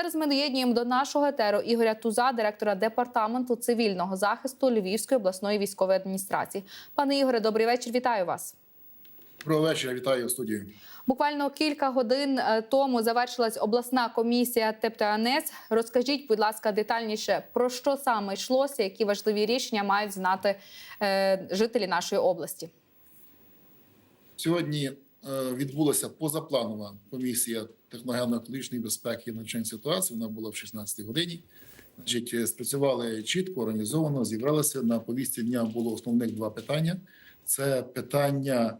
Зараз ми доєднуємо до нашого етеру Ігоря Туза, директора департаменту цивільного захисту Львівської обласної військової адміністрації. Пане Ігоре, добрий вечір. Вітаю вас. Доброго вечора, вітаю в студії. Буквально кілька годин е, тому завершилась обласна комісія ТЕПТНС. Розкажіть, будь ласка, детальніше про що саме йшлося, які важливі рішення мають знати е, жителі нашої області. Сьогодні відбулася позапланова комісія техногенно-екологічної безпеки і навчань ситуації. Вона була в 16 годині. Значить, е, спрацювали чітко, організовано, зібралися. На повістці дня було основних два питання: це питання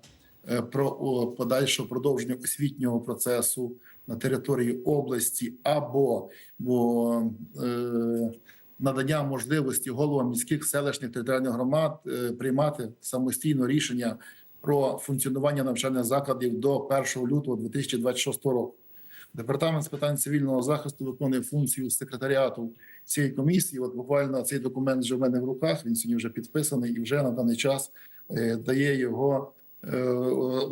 е, про подальше продовження освітнього процесу на території області або бо, е, надання можливості головам міських селищних територіальних громад е, приймати самостійно рішення про функціонування навчальних закладів до 1 лютого 2026 року. Департамент з питань цивільного захисту виконує функцію секретаріату цієї комісії. От буквально цей документ вже в мене в руках. Він сьогодні вже підписаний і вже на даний час е, дає його е,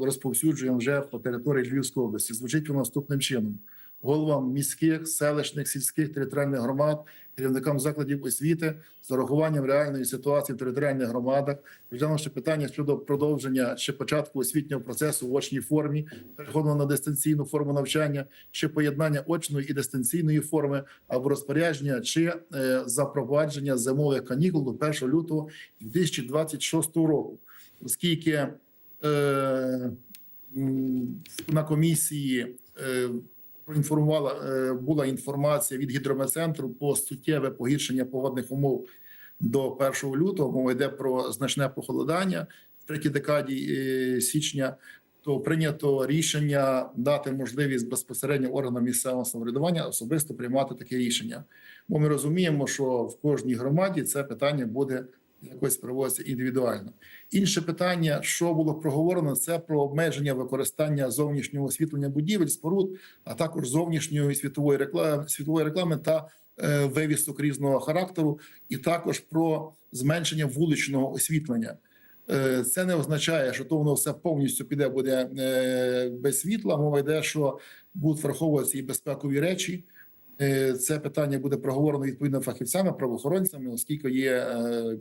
розповсюджуємо вже по території Львівської області. Звучить воно наступним чином: головам міських, селищних, сільських територіальних громад, керівникам закладів освіти з урахуванням реальної ситуації в територіальних громадах, розглянувши питання щодо продовження ще початку освітнього процесу в очній формі, переходу на дистанційну форму навчання, чи поєднання очної і дистанційної форми, або розпорядження чи е, запровадження зимових канікул до 1 лютого 2026 року, оскільки е, на комісії. Е, проінформувала е, була інформація від гідрометцентру по суттєве погіршення погодних умов до 1 лютого. Мова йде про значне похолодання в третій декаді е, січня. То прийнято рішення дати можливість безпосередньо органам місцевого самоврядування особисто приймати таке рішення. Бо ми розуміємо, що в кожній громаді це питання буде якось проводитися індивідуально. Інше питання, що було проговорено, це про обмеження використання зовнішнього освітлення будівель, споруд, а також зовнішньої світової реклами, світової реклами та е, вивісок різного характеру, і також про зменшення вуличного освітлення. Е, Це не означає, що то воно все повністю піде буде е, без світла. Мова йде, що будуть враховуватися і безпекові речі. Е, Це питання буде проговорено відповідно фахівцями, правоохоронцями, оскільки є е,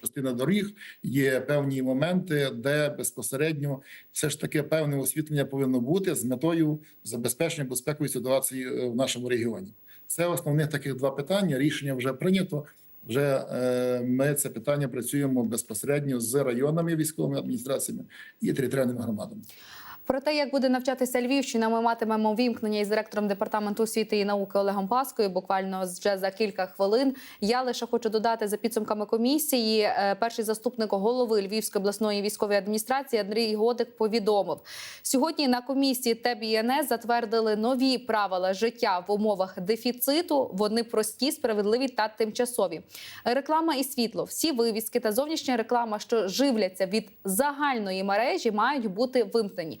частина доріг, є певні моменти, де безпосередньо все ж таки певне освітлення повинно бути з метою забезпечення безпекової ситуації е, в нашому регіоні. Це основних таких два питання. Рішення вже прийнято. Вже е, ми це питання працюємо безпосередньо з районними військовими адміністраціями і територіальними громадами. Про те, як буде навчатися Львівщина, ми матимемо вімкнення із директором департаменту освіти і науки Олегом Паскою. Буквально вже за кілька хвилин. Я лише хочу додати за підсумками комісії. е, Перший заступник голови Львівської обласної військової адміністрації Андрій Годик повідомив сьогодні. На комісії ТЕБ затвердили нові правила життя в умовах дефіциту. Вони прості, справедливі та тимчасові. Реклама і світло, всі вивіски та зовнішня реклама, що живляться від загальної мережі, мають бути вимкнені.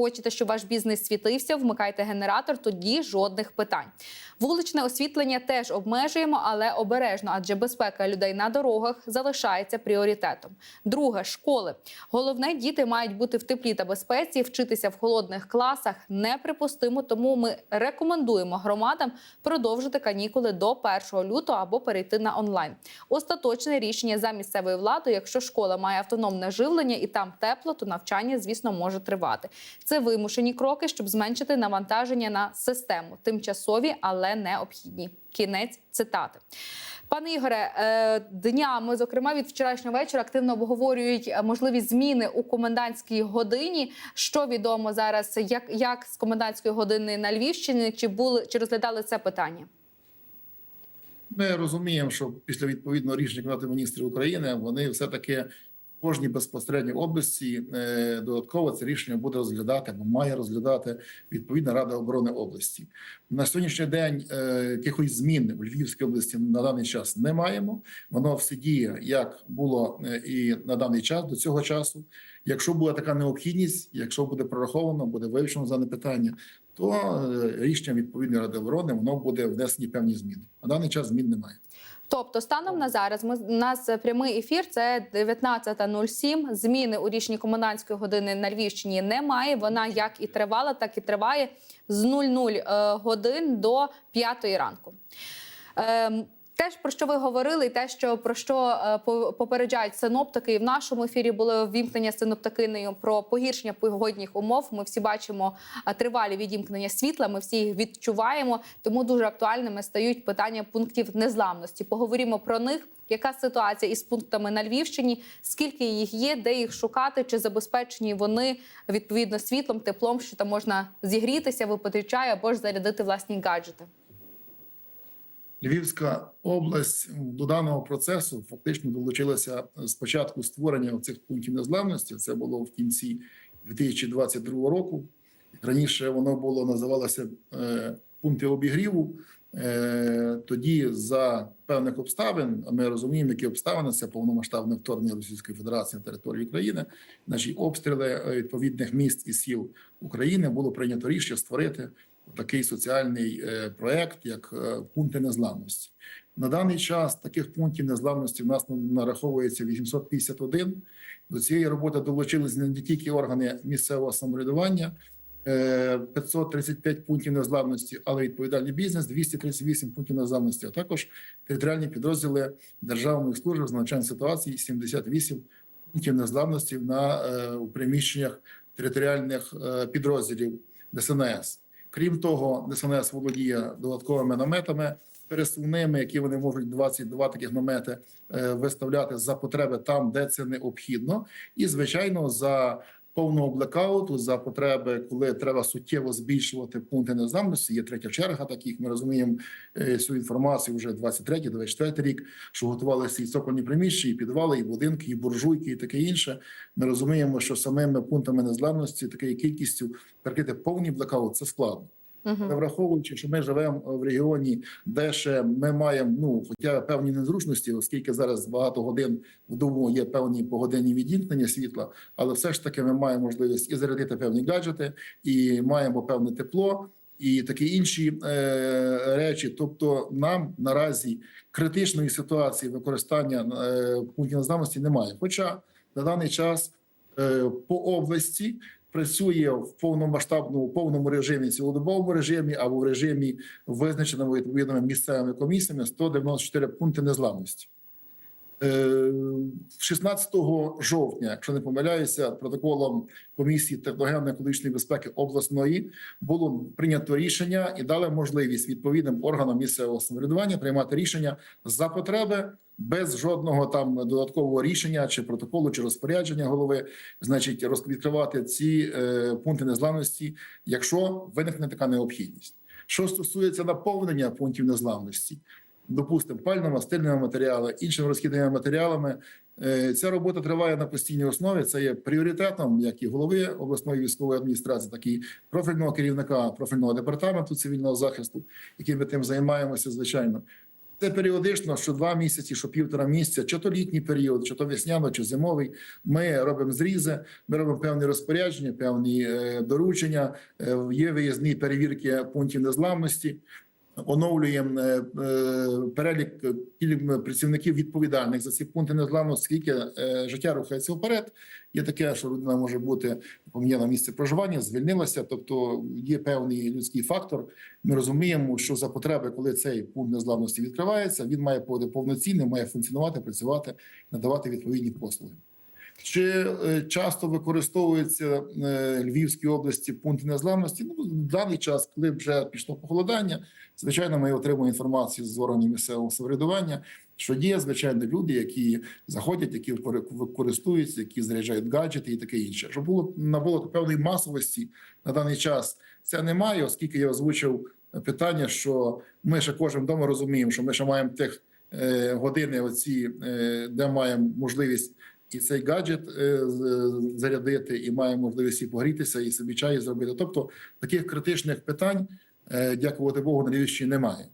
Хочете, щоб ваш бізнес світився, вмикайте генератор, тоді жодних питань. Вуличне освітлення теж обмежуємо, але обережно, адже безпека людей на дорогах залишається пріоритетом. Друге школи. Головне, діти мають бути в теплі та безпеці. Вчитися в холодних класах неприпустимо. Тому ми рекомендуємо громадам продовжити канікули до 1 лютого або перейти на онлайн. Остаточне рішення за місцевою владою. Якщо школа має автономне живлення і там тепло, то навчання, звісно, може тривати. Це вимушені кроки, щоб зменшити навантаження на систему, тимчасові, але необхідні. Кінець цитати. Пане Ігоре, е, днями, зокрема від вчорашнього вечора, активно обговорюють е, можливі зміни у комендантській годині. Що відомо зараз, як, як з комендантської години на Львівщині, чи були чи розглядали це питання? Ми розуміємо, що після відповідного рішення Кабінету міністрів України вони все таки кожній безпосередній області е, додатково це рішення буде розглядати або має розглядати відповідна рада оборони області. На сьогоднішній день е, якихось змін в Львівській області на даний час не маємо. Воно все діє як було е, і на даний час до цього часу. Якщо буде така необхідність, якщо буде прораховано, буде вивчено дане питання, то рішенням відповідної ради оборони воно буде внесені певні зміни. На даний час змін немає. Тобто, станом на зараз ми у нас прямий ефір. Це 19.07. Зміни у рішенні комендантської години на Львівщині немає. Вона як і тривала, так і триває з 00 е, годин до 5 ранку. Теж про що ви говорили, і те, що про що е, по- попереджають синоптики, і в нашому ефірі було ввімкнення синоптикинею про погіршення погодних умов. Ми всі бачимо е, тривалі відімкнення світла. Ми всі їх відчуваємо. Тому дуже актуальними стають питання пунктів незламності. Поговоримо про них. Яка ситуація із пунктами на Львівщині? Скільки їх є, де їх шукати? Чи забезпечені вони відповідно світлом, теплом, що там можна зігрітися, випити або ж зарядити власні гаджети? Львівська область до даного процесу фактично долучилася з початку створення цих пунктів незламності. Це було в кінці 2022 року. Раніше воно було називалося е, пункти обігріву. Е, тоді за певних обставин, а ми розуміємо, які обставини це повномасштабне вторгнення Російської Федерації на територію України, значить обстріли е, відповідних міст і сіл України було прийнято рішення створити такий соціальний е, проект, як е, пункти незламності. На даний час таких пунктів незламності в нас нараховується 851. До цієї роботи долучились не тільки органи місцевого самоврядування, е, 535 пунктів незламності, але відповідальний бізнес, 238 пунктів незламності, а також територіальні підрозділи державних служб з навчання ситуації, 78 пунктів незламності на е, у приміщеннях територіальних е, підрозділів ДСНС. Крім того, ДСНС володіє додатковими наметами пересувними, які вони можуть 22 таких намети е, виставляти за потреби там, де це необхідно, і звичайно за повного блекауту, за потреби, коли треба суттєво збільшувати пункти незламності. Є третя черга. Таких ми розуміємо е, цю інформацію вже 23-24 рік, що готувалися і цокольні приміщення, і підвали, і будинки, і буржуйки, і таке інше. Ми розуміємо, що самими пунктами незламності такою кількістю прикрити повний блекаут це складно. Угу. Враховуючи, що ми живемо в регіоні, де ще ми маємо ну хоча певні незручності, оскільки зараз багато годин в добу є певні погодинні відімкнення світла, але все ж таки ми маємо можливість і зарядити певні гаджети, і маємо певне тепло. І такі інші е, речі, тобто нам наразі критичної ситуації використання е, пунктів незламності немає. Хоча на даний час е, по області працює в повномасштабному повному режимі, цілодобовому режимі або в режимі визначеному відповідними місцевими комісіями 194 пункти незламності. Е, 16 жовтня, якщо не помиляюся, протоколом комісії техногенно-екологічної безпеки обласної було прийнято рішення і дали можливість відповідним органам місцевого самоврядування приймати рішення за потреби без жодного там додаткового рішення чи протоколу, чи розпорядження голови, значить, відкривати ці е, пункти незламності, якщо виникне така необхідність. Що стосується наповнення пунктів незламності, допустимо, пально-мастильними матеріалами, іншими розхідними матеріалами. Е, Ця робота триває на постійній основі. Це є пріоритетом як і голови обласної військової адміністрації, так і профільного керівника профільного департаменту цивільного захисту, яким ми тим займаємося, звичайно. Це періодично, що два місяці, що півтора місяця, чи то літній період, чи то весняно, чи зимовий. Ми робимо зрізи, ми робимо певні розпорядження, певні е, доручення. Е, є виїзні перевірки пунктів незламності. Оновлюємо е, е, перелік е, працівників відповідальних за ці пункти незламності, скільки життя рухається вперед. Є таке, що людина може бути поміняла місце проживання, звільнилася, тобто є певний людський фактор. Ми розуміємо, що за потреби, коли цей пункт незламності відкривається, він має бути повноцінним, має функціонувати, працювати, надавати відповідні послуги. Чи е, часто використовуються е, Львівській області пункти незламності? Ну, в даний час, коли вже пішло похолодання, звичайно, ми отримуємо інформацію з органів місцевого самоврядування, що є звичайно люди, які заходять, які викори- користуються, які заряджають гаджети і таке інше. Щоб було набуло певної масовості на даний час. Це немає, оскільки я озвучив питання, що ми ще кожен вдома розуміємо, що ми ще маємо тих е, години, оці, де маємо можливість і цей гаджет е, зарядити, і маємо можливість і погрітися, і собі чай зробити. Тобто таких критичних питань, е, дякувати Богу, на Львівщині немає.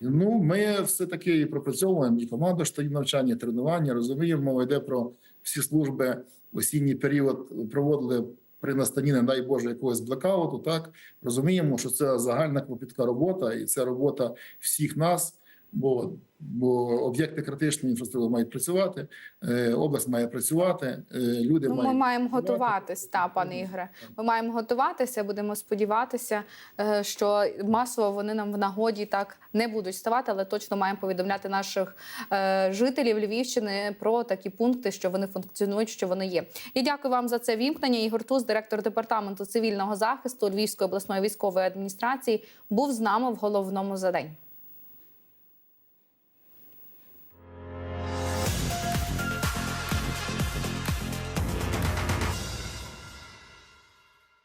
Ну, ми все таки і пропрацьовуємо і команду штабів навчання, тренування. Розуміємо, мова йде про всі служби осінній період проводили при настані, не дай Боже, якогось блекауту. Так розуміємо, що це загальна клопітка робота, і це робота всіх нас. Бо, бо об'єкти критичної інфраструктури мають працювати, е, область має працювати, е, люди Ну, ми мають маємо працювати. готуватись, та пане Ігоре. Ми маємо готуватися. Будемо сподіватися, е, що масово вони нам в нагоді так не будуть ставати, але точно маємо повідомляти наших жителів Львівщини про такі пункти, що вони функціонують, що вони є. Я дякую вам за це вімкнення. Ігор Туз, директор департаменту цивільного захисту Львівської обласної військової адміністрації, був з нами в головному за день.